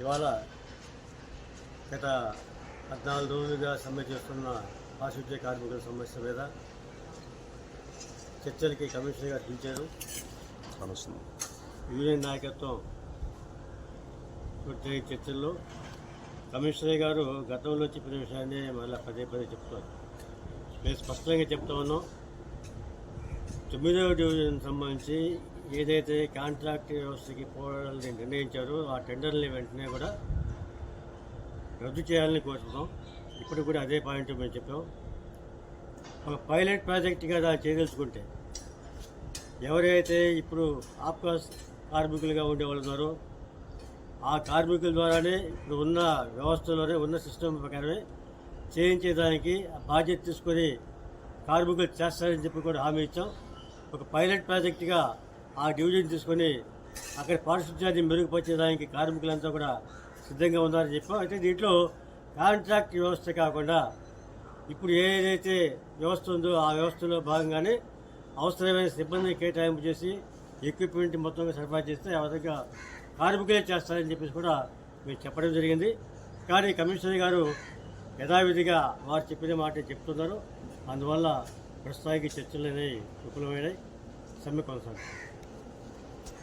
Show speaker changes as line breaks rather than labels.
ఇవాళ గత పద్నాలుగు రోజులుగా సమ్మె చేస్తున్న పారిశుద్ధ్య కార్మికుల సమస్య మీద చర్చలకి కమిషనర్ గారు పిలిచారు. యూనియన్ నాయకత్వం జరిగే చర్చల్లో కమిషనర్ గారు గతంలో చెప్పిన విషయాన్ని మళ్ళీ పదే పదే చెప్తారు మేము స్పష్టంగా చెప్తా ఉన్నాం. తొమ్మిదవ డివిజన్ సంబంధించి ఏదైతే కాంట్రాక్ట్ వ్యవస్థకి పోవాలని నిర్ణయించారో ఆ టెండర్ని వెంటనే కూడా రద్దు చేయాలని కోరుతున్నాం. ఇప్పుడు కూడా అదే పాయింట్ మేము చెప్పాం. ఒక పైలట్ ప్రాజెక్ట్గా దాన్ని చేయదలుచుకుంటే ఎవరైతే ఇప్పుడు ఆప్కాస్ కార్మికులుగా ఉండేవాళ్ళు ఉన్నారో ఆ కార్మికుల ద్వారానే ఇప్పుడు ఉన్న వ్యవస్థలోనే ఉన్న సిస్టమ్ ప్రకారమే చేయించేదానికి ఆ బాధ్యత తీసుకొని కార్మికులు చేస్తారని చెప్పి కూడా హామీ ఇచ్చాం. ఒక పైలట్ ప్రాజెక్టుగా ఆ డివిజన్ తీసుకొని అక్కడ పారిశుద్ధ్యాన్ని మెరుగుపరిచేదానికి కార్మికులంతా కూడా సిద్ధంగా ఉన్నారని చెప్పాం. అయితే దీంట్లో కాంట్రాక్ట్ వ్యవస్థ కాకుండా ఇప్పుడు ఏదైతే వ్యవస్థ ఉందో ఆ వ్యవస్థలో భాగంగానే అవసరమైన సిబ్బందిని కేటాయింపు చేసి ఎక్విప్మెంట్ మొత్తంగా సరఫరా చేస్తే ఆ విధంగా కార్మికులే చేస్తారని చెప్పేసి కూడా మేము చెప్పడం జరిగింది. కానీ కమిషనర్ గారు యథావిధిగా వారు చెప్పిన మాట చెప్తున్నారు. అందువల్ల ప్రస్తుతానికి చర్చలు అనేవి విఫలమైనాయి. సమ్మె కొనసాగుతుంది.